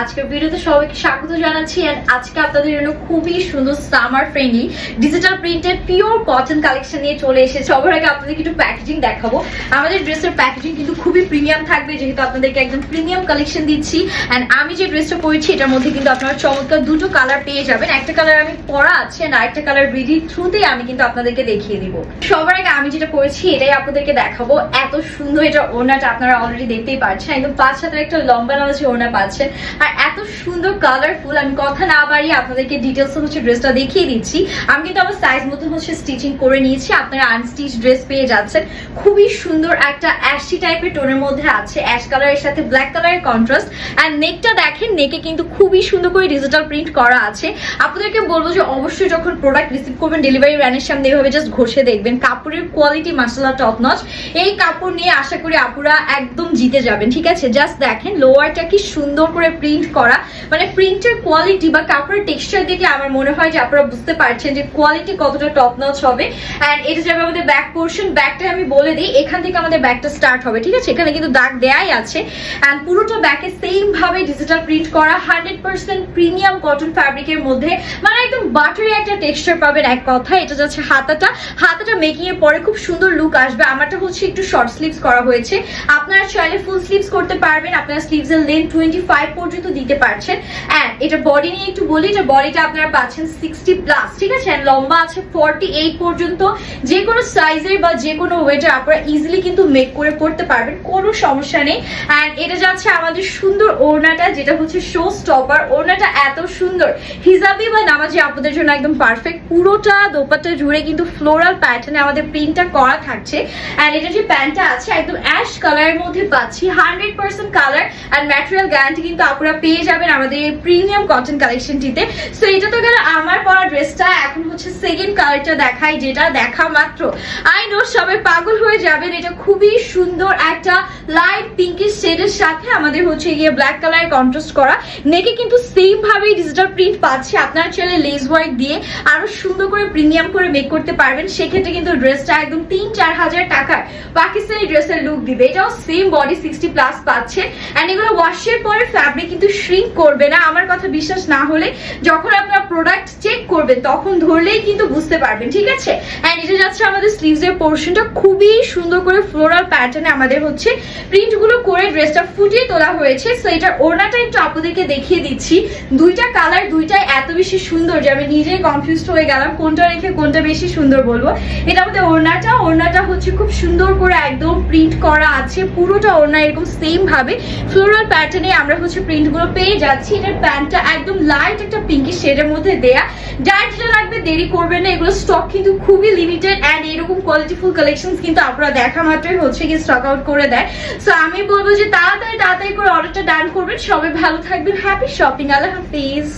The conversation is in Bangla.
আজকের ভিডিওতে সবাইকে স্বাগত জানাচ্ছি আজকে আপনাদের জন্য খুবই সুন্দর সামার ফ্রেন্ডলি ডিজিটাল প্রিন্টের পিওর কটন কালেকশন নিয়ে চলে এসেছে। সবার আগে আপনাদেরকে একটু প্যাকেজিং দেখাবো। আমাদের ড্রেসের প্যাকেজিং কিন্তু খুবই প্রিমিয়াম থাকবে, যেহেতু আপনাদেরকে একদম প্রিমিয়াম কালেকশন দিচ্ছি এন্ড আমি যে ড্রেসটা পরেছি, এটার মধ্যে কিন্তু আপনারা চমৎকার দুটো কালার পেয়ে যাবেন। একটা কালার আমি পরা আছে আর একটা কালার ভিডির থ্রুতেই আমি কিন্তু আপনাদেরকে দেখিয়ে দিব। সবার আগে আমি যেটা পরেছি, এটাই আপনাদেরকে দেখাবো। এত সুন্দর এটা ওনাটা আপনারা অলরেডি দেখতেই পাচ্ছেন একদম পাঁচ হাতের একটা লম্বা নামাজে ওনা পাচ্ছেন। আর এত সুন্দর কালারফুল আমি কথা না বাড়িয়ে আপনাদেরকে ডিটেলস হচ্ছে ড্রেসটা দেখিয়ে দিচ্ছি। আমি কিন্তু আমার সাইজ মতো হচ্ছে স্টিচিং করে নিয়েছি, আপনারা আনস্টিচ ড্রেস পেয়ে যাচ্ছেন। খুবই সুন্দর একটা অ্যাশি টাইপের টোনের মধ্যে আছে অ্যাশ কালারের সাথে ব্ল্যাক কালারের কন্ট্রাস্ট অ্যান্ড নেকটা দেখেন নেকে কিন্তু খুবই সুন্দর করে ডিজিটাল প্রিন্ট করা আছে। আপনাদেরকে বলব যে অবশ্যই যখন প্রোডাক্ট রিসিভ করবেন ডেলিভারি র্যানের সামনে এভাবে জাস্ট ঘষে দেখবেন। কাপড়ের কোয়ালিটি মাসালা টপ নচ এই কাপড় নিয়ে আশা করি আপুরা একদম জিতে যাবেন, ঠিক আছে? জাস্ট দেখেন লোয়ারটা কি সুন্দর করে প্রিন্ট করা। মানে প্রিন্টের কোয়ালিটি বা কাপড়ের টেক্সচার দেখলে আমার মনে হয় যে আপনারা বুঝতে পারছেন যে কোয়ালিটি কতটা টপ নচ হবে। অ্যান্ড এটা যাবে আমাদের ব্যাক পোর্শন ব্যাকটা আমি বলে দিই, এখান থেকে আমাদের ব্যাকটা স্টার্ট হবে, ঠিক আছে? এখানে কিন্তু দাগ দেয়াই আছে। অ্যান্ড পুরোটা ব্যাকে সেম ভাবে ডিজিটাল প্রিন্ট করা হান্ড্রেড পার্সেন্ট প্রিমিয়াম কটন ফ্যাব্রিকের মধ্যে। মানে একদম বাটারি একটা টেক্সচার পাবেন এক কথা এটা যাচ্ছে হাতাটা। হাতাটা মেকিং এর পরে খুব সুন্দর লুক আসবে। আমারটা হচ্ছে একটু শর্ট স্লিভস করা হয়েছে। আপনারা চাইলে ফুল স্লিভস করতে পারবেন। আপনারা স্লিভস এর লেন্থ টোয়েন্টি ফাইভ পর্যন্ত দিতে পারছেন। অ্যান্ড এটা বডি নিয়ে একটু বলি, এটা বডিটা আপনারা পাচ্ছেন সিক্সটি প্লাস ঠিক আছে? লম্বা আছে ফর্টি এইট পর্যন্ত। যে কোনো সাইজের বা যে কোনো ওয়েটার আপনারা ইজিলি কিন্তু মেক করে পড়তে পারবেন, কোনো সমস্যা নেই। অ্যান্ড এটা যাচ্ছে আমাদের সুন্দর ওড়নাটা, যেটা হচ্ছে শো স্টপার ওড়নাটা এত সুন্দর। হিজাবি বা নামাজি আপনাদের জন্য একদম পারফেক্ট পুরোটা দোপাট্টা জুড়ে কিন্তু ফ্লোরাল প্যাটার্নে আমাদের প্রিন্টটা করা থাকছে। অ্যান্ড এটা যে প্যান্টটা আছে, একদম অ্যাশ কালারের মধ্যে পাচ্ছি। Hundred percent colour and material guarantee কিন্তু আপনারা পেয়ে যাবেন আমাদের প্রিমিয়াম কটন কালেকশনটিতে সো এটা তো গেল আমার পরা ড্রেসটা এখন হচ্ছে সেকেন্ড কালারটা দেখাই, যেটা দেখা মাত্র। আই নো সবাই পাগল হয়ে যাবেন, এটা খুবই সুন্দর একটা লাইট পিঙ্কিশ শেডের সাথে আমাদের হচ্ছে গিয়ে ব্ল্যাক কালারের কন্ট্রাস্ট করা। নেকে কিন্তু সেম ভাবেই ডিজিটাল প্রিন্ট পাচ্ছে আপনারা চাইলে লেস ওয়ার্ক দিয়ে আরও সুন্দর করে প্রিমিয়াম করে মেক করতে পারবেন। সেক্ষেত্রে কিন্তু ড্রেসটা একদম তিন চার হাজার টাকার পাকিস্তানি ড্রেসের লুক দিবে। এটাও সেম বডি সিক্সটি প্লাস পাচ্ছে। অ্যান্ড এগুলো ওয়াশের পরে ফ্যাব্রিক কিন্তু শ্রিঙ্ক করবে না। আমার কথা বিশ্বাস না হলে যখন আপনার প্রোডাক্ট চেক করবেন তখন ধরলেই কিন্তু বুঝতে পারবেন, ঠিক আছে? অ্যান্ড এটা যাচ্ছে আমাদের স্লিভস এর পোর্শনটা খুবই সুন্দর করে ফ্লোরাল প্যাটার্নে আমাদের হচ্ছে প্রিন্টগুলো করে ড্রেসটা ফুটিয়ে তোলা হয়েছে। সো এটার ওড়নাটা একটু আপনাদেরকে দেখিয়ে দিচ্ছি। দুইটা কালার দুইটাই এত বেশি সুন্দর যে আমি নিজেই কনফিউজড হয়ে গেলাম, কোনটা রেখে কোনটা বেশি সুন্দর বলব। এটা আমাদের ওড়নাটা ওড়নাটা হচ্ছে খুব সুন্দর করে একদম প্রিন্ট করা আছে। পুরোটা ওড়না এরকম সেম ভাবে ফ্লোরাল প্যাটার্নে আমরা হচ্ছে প্রিন্টগুলো পেয়ে যাচ্ছি। এটার প্যান্টটা একদম লাইট একটা পিঙ্কি শেডের মধ্যে দেয়া। যার যেটা দেরি করবেন না, এগুলো স্টক কিন্তু খুবই লিমিটেড অ্যান্ড এরকম কোয়ালিটিফুল কালেকশন কিন্তু আপনারা দেখা মাত্রই হচ্ছে গিয়ে স্টক আউট করে দেয়। সো আমি বলব যে তাড়াতাড়ি তাড়াতাড়ি করে অর্ডারটা ডান করবেন। সবাই ভালো থাকবেন হ্যাপি শপিং আল্লাহ হাফিজ।